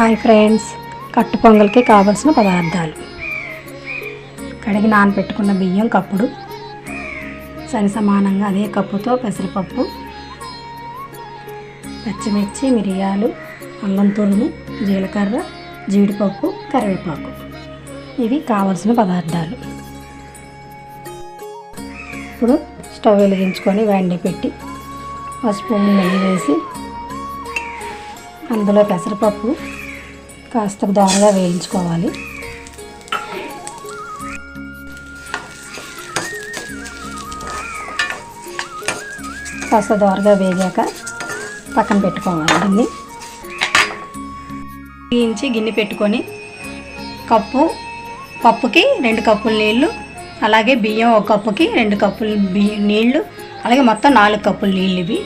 Hi friends. కట్టు పొంగల్కి కావలసిన పదార్థాలు. కడిగి నానబెట్టుకున్న బియ్యం కప్పుడు. సరి సమానంగా అదే కప్పుతో పెసరపప్పు పచ్చిమిర్చి మిరియాలు అల్లం తురుము జీలకర్ర జీడిపప్పు కరివేపాకు. ఇవి కావలసిన పదార్థాలు. ఇప్పుడు స్టవ్ వెలిగించుకొని వెండి పెట్టి పసుపు నెయ్యి వేసి అందులో పెసరపప్పు కాస్త దోరగా వేయించుకోవాలి. కాస్త దోరగా వేగాక పక్కన పెట్టుకోవాలి దీన్ని. వేయించి గిన్నె పెట్టుకొని కప్పు పప్పుకి రెండు కప్పుల నీళ్ళు అలాగే బియ్యం ఒక కప్పుకి రెండు కప్పులు బియ్యం నీళ్ళు అలాగే మొత్తం నాలుగు కప్పులు నీళ్ళు ఇవి.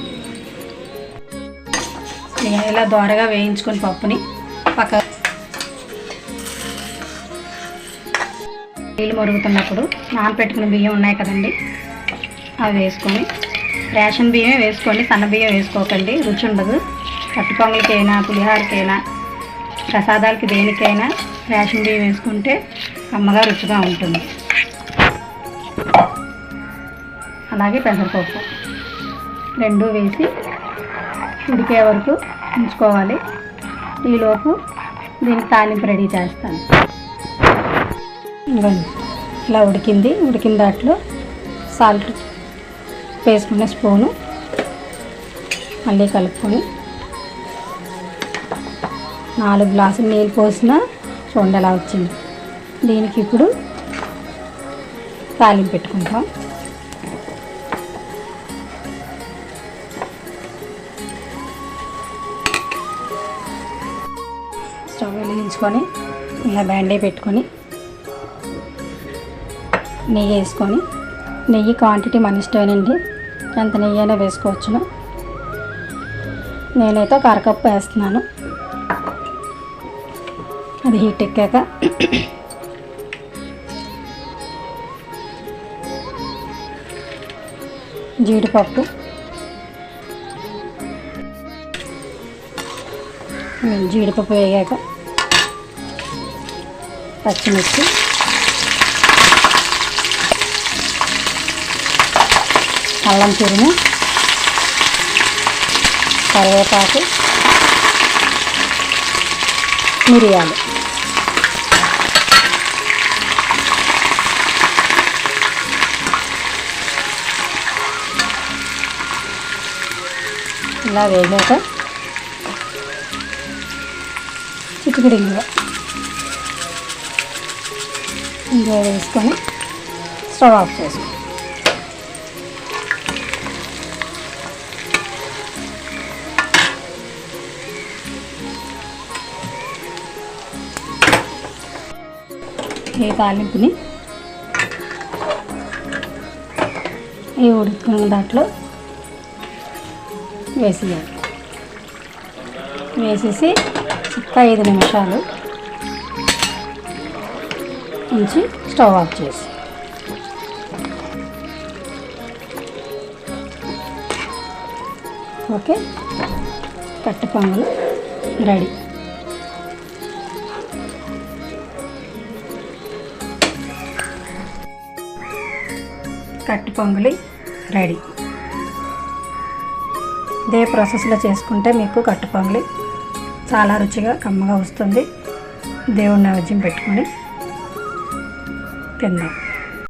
ఇలా దోరగా వేయించుకొని పప్పుని పక్క. నీళ్ళు మరుగుతున్నప్పుడు నానపెట్టుకున్న బియ్యం ఉన్నాయి కదండి అవి వేసుకొని రేషన్ బియ్యమే వేసుకోండి సన్న బియ్యం వేసుకోకండి రుచి ఉండదు. కట్టుకొంగలకైనా పులిహారకైనా ప్రసాదాలకి దేనికైనా రేషన్ బియ్యం వేసుకుంటే అమ్మగా రుచిగా ఉంటుంది. అలాగే పెసరపప్పు రెండు వేసి ఉడికే వరకు ఉంచుకోవాలి. ఈలోపు దీనికి తాలింపు రెడీ చేస్తాను. ఇవ్వండి ఇలా ఉడికింది. ఉడికిన దాంట్లో సాల్ట్ వేసుకున్న స్పూను మళ్ళీ కలుపుకొని నాలుగు గ్లాసులు నీళ్ళు పోసిన చూడండి ఎలా వచ్చింది. దీనికి ఇప్పుడు తాలింపు పెట్టుకుంటాం. స్టవ్ వెలిగించుకొని ఇలా బ్యాండే పెట్టుకొని నెయ్యి వేసుకొని నెయ్యి క్వాంటిటీ మన ఇష్టమేనండి. ఎంత నెయ్యి అయినా వేసుకోవచ్చును. నేనైతే ఒక అరకప్పు వేస్తున్నాను. అది హీట్ ఎక్కాక జీడిపప్పు జీడిపప్పు వేగాక పచ్చిమిర్చి అల్లం తురుము కరివేపాకు మిరియాలు ఇలా వేగాక చిక్కుడు ఇందులో వేసుకొని స్టవ్ ఆఫ్ చేసుకో. ఈ తాలింపుని ఈ ఉడుకున్న దాంట్లో వేసేయాలి. వేసేసి ఒక ఐదు నిమిషాలు ఉంచి స్టవ్ ఆఫ్ చేసి. ఓకే? కట్టు పొంగలు రెడీ. కట్టు పొంగలి రెడీ. ఇదే ప్రాసెస్లో చేసుకుంటే మీకు కట్టు పొంగలి చాలా రుచిగా కమ్మగా వస్తుంది. దేవుడి నైవేద్యం పెట్టుకొని. 됩 니.